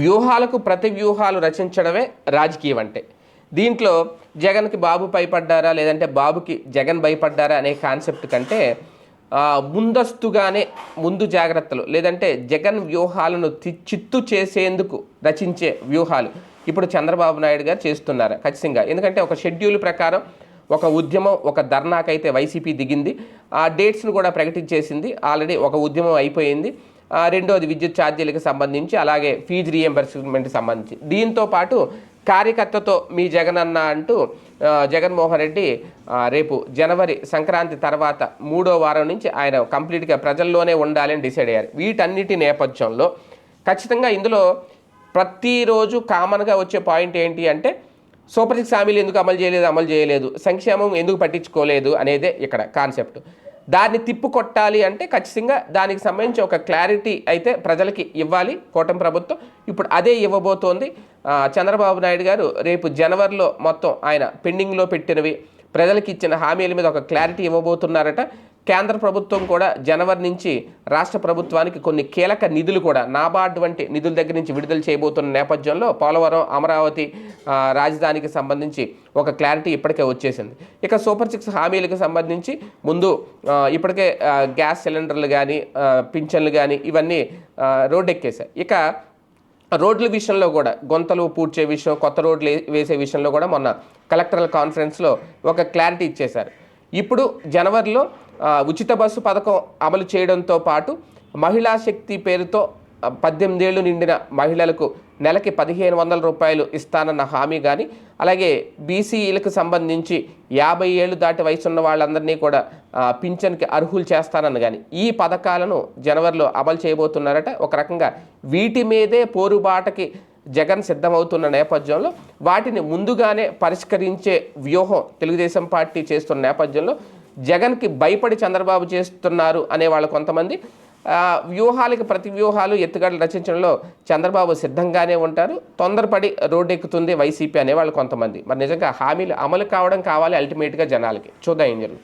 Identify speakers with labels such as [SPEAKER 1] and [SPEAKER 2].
[SPEAKER 1] వ్యూహాలకు ప్రతి వ్యూహాలు రచించడమే రాజకీయం అంటే దీంట్లో జగన్కి బాబు భయపడ్డారా లేదంటే బాబుకి జగన్ భయపడ్డారా అనే కాన్సెప్ట్ కంటే ముందస్తుగానే ముందు జాగ్రత్తలు లేదంటే జగన్ వ్యూహాలను చిత్తు చేసేందుకు రచించే వ్యూహాలు ఇప్పుడు చంద్రబాబు నాయుడు గారు చేస్తున్నారు ఖచ్చితంగా. ఎందుకంటే ఒక షెడ్యూల్ ప్రకారం ఒక ఉద్యమం ఒక ధర్నాకైతే వైసీపీ దిగింది. ఆ డేట్స్ను కూడా ప్రకటించేసింది. ఆల్రెడీ ఒక ఉద్యమం అయిపోయింది. రెండోది విద్యుత్ ఛార్జీలకు సంబంధించి అలాగే ఫీజు రీఎంబర్స్మెంట్ సంబంధించి. దీంతో పాటు కార్యకర్తతో మీ జగన్ అన్న అంటూ జగన్మోహన్ రెడ్డి రేపు జనవరి సంక్రాంతి తర్వాత మూడో వారం నుంచి ఆయన కంప్లీట్గా ప్రజల్లోనే ఉండాలని డిసైడ్ అయ్యారు. వీటన్నిటి నేపథ్యంలో ఖచ్చితంగా ఇందులో ప్రతిరోజు కామన్గా వచ్చే పాయింట్ ఏంటి అంటే సూపర్ సిక్స్ హామీలు ఎందుకు అమలు చేయలేదు అమలు చేయలేదు సంక్షేమం ఎందుకు పట్టించుకోలేదు అనేదే ఇక్కడ కాన్సెప్ట్. దాన్ని తిప్పు కొట్టాలి అంటే ఖచ్చితంగా దానికి సంబంధించి ఒక క్లారిటీ అయితే ప్రజలకి ఇవ్వాలి కూటమి ప్రభుత్వం. ఇప్పుడు అదే ఇవ్వబోతోంది. చంద్రబాబు నాయుడు గారు రేపు జనవరిలో మొత్తం ఆయన పెండింగ్లో పెట్టినవి ప్రజలకి ఇచ్చిన హామీల మీద ఒక క్లారిటీ ఇవ్వబోతున్నారట. కేంద్ర ప్రభుత్వం కూడా జనవరి నుంచి రాష్ట్ర ప్రభుత్వానికి కొన్ని కీలక నిధులు కూడా నాబార్డ్ వంటి నిధుల దగ్గర నుంచి విడుదల చేయబోతున్న నేపథ్యంలో పోలవరం అమరావతి రాజధానికి సంబంధించి ఒక క్లారిటీ ఇప్పటికే వచ్చేసింది. ఇక సూపర్ సిక్స్ హామీలకు సంబంధించి ముందు ఇప్పటికే గ్యాస్ సిలిండర్లు కానీ పింఛన్లు కానీ ఇవన్నీ రోడ్డెక్కేశాయి. ఇక రోడ్ల విషయంలో కూడా గొంతలు పూడ్చే విషయం కొత్త రోడ్లు వేసే విషయంలో కూడా మొన్న కలెక్టరల్ కాన్ఫరెన్స్లో ఒక క్లారిటీ ఇచ్చేశారు. ఇప్పుడు జనవరిలో ఉచిత బస్సు పథకం అమలు చేయడంతో పాటు మహిళా శక్తి పేరుతో పద్దెనిమిదేళ్ళు నిండిన మహిళలకు నెలకి పదిహేను వందల రూపాయలు ఇస్తానన్న హామీ కానీ అలాగే బీసీఈలకు సంబంధించి యాభై ఏళ్ళు దాటి వయసు ఉన్న వాళ్ళందరినీ కూడా పింఛన్కి అర్హులు చేస్తానని కానీ ఈ పథకాలను జనవరిలో అమలు చేయబోతున్నారట. ఒక రకంగా వీటి మీదే పోరుబాటకి జగన్ సిద్ధమవుతున్న నేపథ్యంలో వాటిని ముందుగానే పరిష్కరించే వ్యూహం తెలుగుదేశం పార్టీ చేస్తున్న నేపథ్యంలో జగన్కి భయపడి చంద్రబాబు చేస్తున్నారు అనే వాళ్ళు కొంతమంది. వ్యూహాలకి ప్రతి వ్యూహాలు ఎత్తుగడలు రచించడంలో చంద్రబాబు సిద్ధంగానే ఉంటారు. తొందరపడి రోడ్డెక్కుతుంది వైసీపీ అనేవాళ్ళు కొంతమంది. మరి నిజంగా హామీలు అమలు కావడం కావాలి అల్టిమేట్గా జనాలకి. చూద్దాం ఏం జరుగుతుంది.